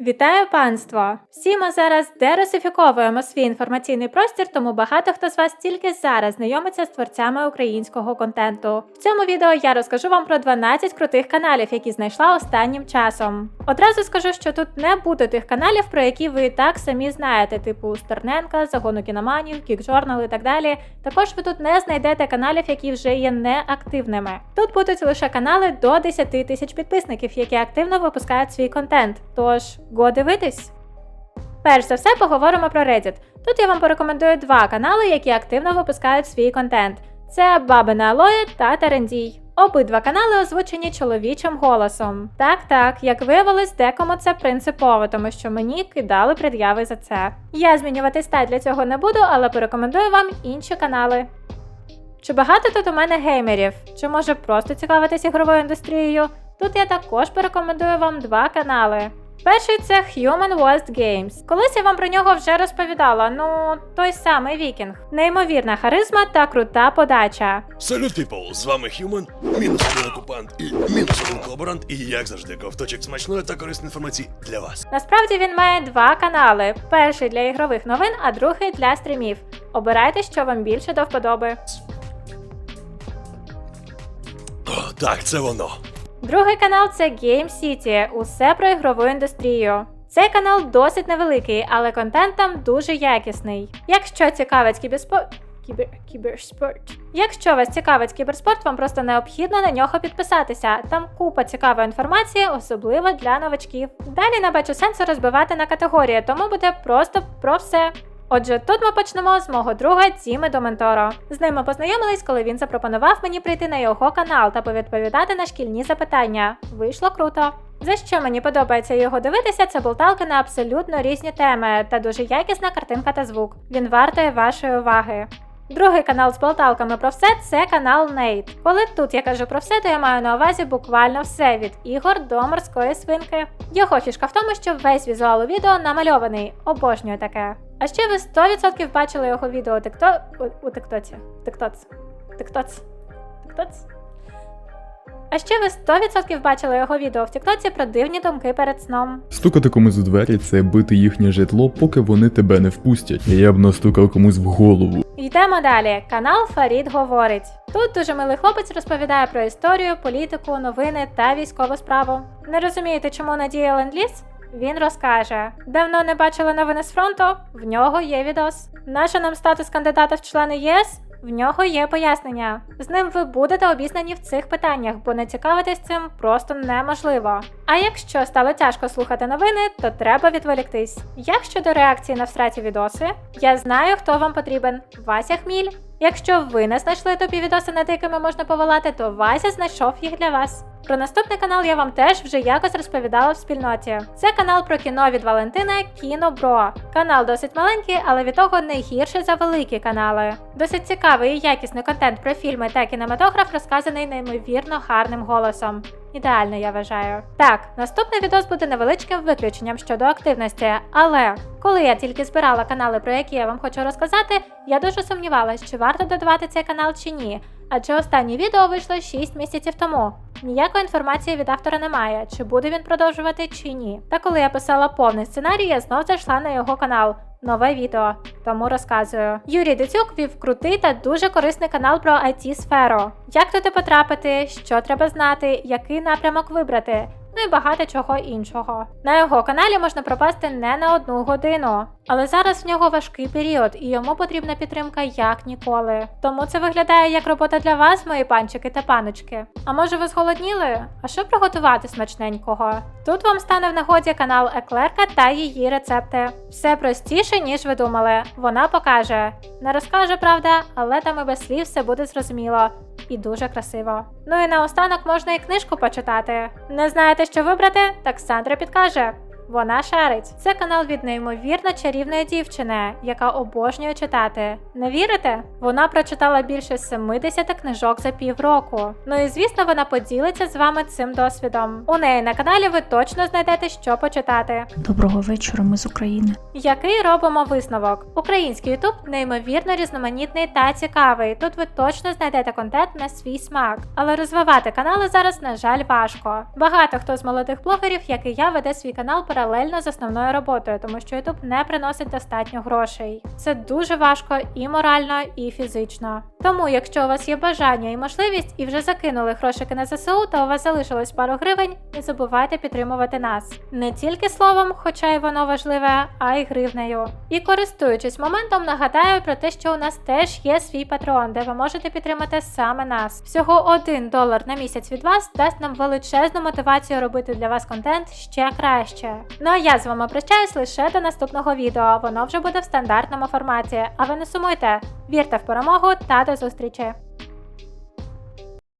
Вітаю панство! Всі ми зараз дерусифіковуємо свій інформаційний простір, тому багато хто з вас тільки зараз знайомиться з творцями українського контенту. В цьому відео я розкажу вам про 12 крутих каналів, які знайшла останнім часом. Одразу скажу, що тут не буде тих каналів, про які ви так самі знаєте, типу Стерненка, Загону кіноманів, Кікжорнал і так далі. Також ви тут не знайдете каналів, які вже є неактивними. Тут будуть лише канали до 10 тисяч підписників, які активно випускають свій контент. Тож го дивитись. Перш за все поговоримо про Reddit. Тут я вам порекомендую два канали, які активно випускають свій контент. Це Бабина Алоє та Терендій. Обидва канали озвучені чоловічим голосом. Так, так, як виявилось, декому це принципово, тому що мені кидали пред'яви за це. Я змінювати стать для цього не буду, але порекомендую вам інші канали. Чи багато тут у мене геймерів? Чи може просто цікавитись ігровою індустрією? Тут я також порекомендую вам два канали. Перший це Human Worst Games. Колись я вам про нього вже розповідала. Ну, той самий вікінг. Неймовірна харизма та крута подача. Салют, піпл! З вами Human, мінус один окупант і мінус один колаборант, і як завжди, ковточок смачної та корисної інформації для вас. Насправді він має два канали: перший для ігрових новин, а другий для стрімів. Обирайте, що вам більше до вподоби. О, так, це воно. Другий канал це Game City. Усе про ігрову індустрію. Цей канал досить невеликий, але контент там дуже якісний. Якщо цікавить кіберспорт. Кібер... Кіберспорт. Якщо вас цікавить кіберспорт, вам просто необхідно на нього підписатися. Там купа цікавої інформації, особливо для новачків. Далі не бачу сенсу розбивати на категорії, тому буде просто про все. Отже, тут ми почнемо з мого друга Діми Доменторо. З ним ми познайомились, коли він запропонував мені прийти на його канал та повідповідати на шкільні запитання. Вийшло круто. За що мені подобається його дивитися, це болталки на абсолютно різні теми та дуже якісна картинка та звук. Він вартує вашої уваги. Другий канал з болталками про все це канал Нейт. Коли тут я кажу про все, то я маю на увазі буквально все від ігор до морської свинки. Його фішка в тому, що весь візуал у відео намальований. Обожнюю таке. А ще ви 100% бачили його відео тикто... у, тиктоці. Тиктоц. Тиктоц. Тиктоц. А ще ви 100% бачили його відео в Тіктоці про дивні думки перед сном. Стукати комусь у двері це бити їхнє житло, поки вони тебе не впустять. Я б настукав комусь в голову. Йдемо далі. Канал Фарід говорить. Тут дуже милий хлопець розповідає про історію, політику, новини та військову справу. Не розумієте, чому надія ленд-ліз? Він розкаже: давно не бачили новини з фронту? В нього є відос. Наша нам статус кандидата в члени ЄС? В нього є пояснення. З ним ви будете обізнані в цих питаннях, бо не цікавитись цим просто неможливо. А якщо стало тяжко слухати новини, то треба відволіктись. Як щодо реакції на всраті відоси, я знаю, хто вам потрібен. Вася Хміль. Якщо ви не знайшли топі відоси, над якими можна поволати, то Вася знайшов їх для вас. Про наступний канал я вам теж вже якось розповідала в спільноті. Це канал про кіно від Валентина Кінобро. Канал досить маленький, але від того не гірше за великі канали. Досить цікавий і якісний контент про фільми та кінематограф розказаний неймовірно гарним голосом. Ідеально, я вважаю. Так, наступний відос буде невеличким виключенням щодо активності, але коли я тільки збирала канали, про які я вам хочу розказати, я дуже сумнівалась, чи варто додавати цей канал чи ні. Адже останнє відео вийшло 6 місяців тому. Ніякої інформації від автора немає, чи буде він продовжувати чи ні. Та коли я писала повний сценарій, я знов зайшла на його канал. Нове відео, тому розказую. Юрій Дицюк вів крутий та дуже корисний канал про it сферу. Як туди потрапити, що треба знати, який напрямок вибрати, ну і багато чого іншого. На його каналі можна пропасти не на одну годину, але зараз в нього важкий період і йому потрібна підтримка як ніколи. Тому це виглядає як робота для вас, мої панчики та паночки. А може ви зголодніли? А що приготувати смачненького? Тут вам стане в нагоді канал Еклерка та її рецепти. Все простіше, ніж ви думали. Вона покаже. Не розкаже, правда, але там і без слів все буде зрозуміло. І дуже красиво. Ну і наостанок можна і книжку почитати. Не знаєте, що вибрати? Так Сандра підкаже. Вона шарить. Це канал від неймовірно чарівної дівчини, яка обожнює читати. Не вірите? Вона прочитала більше 70 книжок за півроку. Ну і звісно, вона поділиться з вами цим досвідом. У неї на каналі ви точно знайдете, що почитати. Доброго вечора, ми з України. Який робимо висновок? Український Ютуб неймовірно різноманітний та цікавий. Тут ви точно знайдете контент на свій смак. Але розвивати канали зараз, на жаль, важко. Багато хто з молодих блогерів, як і я, веде свій канал паралельно з основною роботою, тому що YouTube не приносить достатньо грошей. Це дуже важко і морально, і фізично. Тому, якщо у вас є бажання і можливість, і вже закинули грошики на ЗСУ, та у вас залишилось пару гривень, не забувайте підтримувати нас не тільки словом, хоча й воно важливе, а й гривнею. І користуючись моментом, нагадаю про те, що у нас теж є свій патреон, де ви можете підтримати саме нас. Всього один долар на місяць від вас дасть нам величезну мотивацію робити для вас контент ще краще. Ну а я з вами прощаюсь лише до наступного відео. Воно вже буде в стандартному форматі. А ви не сумуйте, вірте в перемогу та до зустрічі!